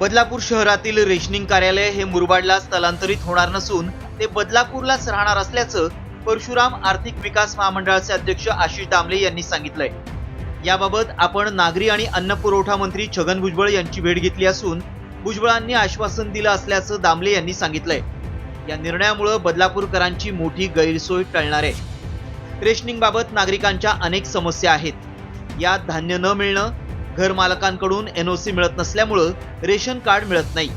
बदलापूर शहरातील रेशनिंग कार्यालय हे मुरबाडला स्थलांतरित होणार नसून ते बदलापूरलाच राहणार असल्याचं परशुराम आर्थिक विकास महामंडळाचे अध्यक्ष आशिष दामले यांनी सांगितलंय. याबाबत आपण नागरी आणि अन्न पुरवठा मंत्री छगन भुजबळ यांची भेट घेतली असून भुजबळांनी आश्वासन दिलं असल्याचं दामले यांनी सांगितलंय. या निर्णयामुळे बदलापूरकरांची मोठी गैरसोय टळणार आहे. रेशनिंगबाबत नागरिकांच्या अनेक समस्या आहेत. यात धान्य न मिळणं घर मालकांकडून एनओसी मिळत नसल्यामुळं रेशन कार्ड मिळत नाही.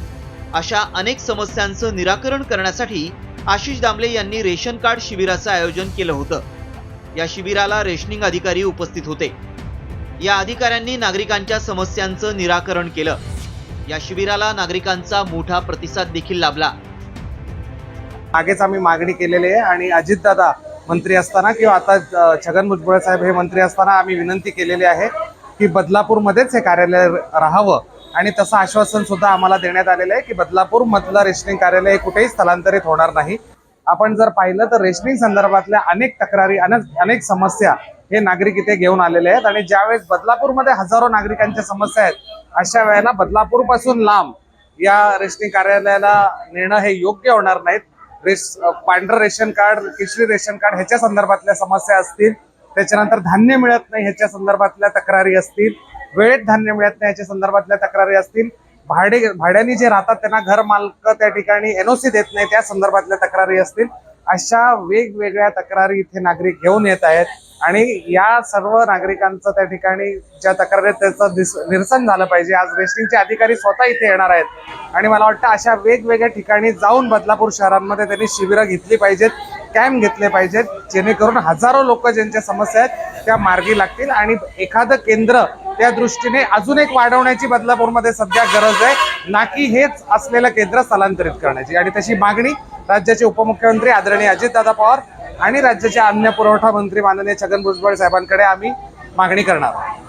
अशा अनेक समस्यांचं निराकरण करण्यासाठी आशिष दामले यांनी रेशन कार्ड शिबिराचं आयोजन केलं होतं. या शिबिराला रेशनिंग अधिकारी उपस्थित होते. या अधिकाऱ्यांनी नागरिकांच्या समस्यांचं निराकरण केलं. या शिबिराला नागरिकांचा मोठा प्रतिसाद देखील लाभला. मागेच आम्ही मागणी केलेली आहे आणि अजितदादा मंत्री असताना किंवा आता छगन भुजबळ साहेब हे मंत्री असताना आम्ही विनंती केलेली आहे की बदलापूरमध्येच हे कार्यालय राहावं. आणि तसं आश्वासन सुद्धा आम्हाला देण्यात आलेलं आहे की बदलापूर मधलं रेशनिंग कार्यालय हे कुठेही स्थलांतरित होणार नाही. आपण जर पाहिलं तर रेशनिंग संदर्भातल्या अनेक तक्रारी अनेक अनेक समस्या हे नागरिक इथे घेऊन आलेले आहेत. आणि ज्यावेळेस बदलापूरमध्ये हजारो नागरिकांच्या समस्या आहेत अशा वेळेला बदलापूरपासून लांब या रेशनिंग कार्यालयाला नेणं हे योग्य होणार नाहीत. रेश पांढरं रेशन कार्ड किशरी रेशन कार्ड ह्याच्या संदर्भातल्या समस्या असतील. त्याच्यानंतर धान्य मिळत नाही ह्याच्या संदर्भातल्या तक्रारी असतील वेळेत धान्य मिळत नाही ह्याच्या संदर्भातल्या तक्रारी असतील भाडे भाड्याने जे राहतात त्यांना घर मालक त्या ठिकाणी एनओसी देत नाही त्या संदर्भातल्या तक्रारी असतील अशा वेगवेगळ्या तक्रारी इथे नागरिक घेऊन येत आहेत आणि या सर्व नागरिकांचं त्या ठिकाणी ज्या तक्रारी त्याचं दिस- निरसन झालं पाहिजे. आज रेस्टिंगचे अधिकारी स्वतः इथे येणार आहेत. आणि मला वाटतं अशा वेगवेगळ्या ठिकाणी जाऊन बदलापूर शहरांमध्ये त्यांनी शिबिरं घेतली पाहिजेत. कॅम्प घेतले पाहिजेत जेणेकरून हजारो लोक ज्यांच्या समस्या आहेत त्या मार्गी लागतील. आणि एखादं केंद्र त्या दृष्टीने अजून एक वाढवण्याची बदलापूरमध्ये सध्या गरज आहे. ना की हेच असलेलं केंद्र स्थलांतरित करण्याची. आणि तशी मागणी राज्याचे उपमुख्यमंत्री आदरणीय अजितदादा पवार आणि राज्याचे अन्न पुरवठा मंत्री माननीय छगन भुजबळ साहेबांकडे आम्ही मागणी करणार आहोत.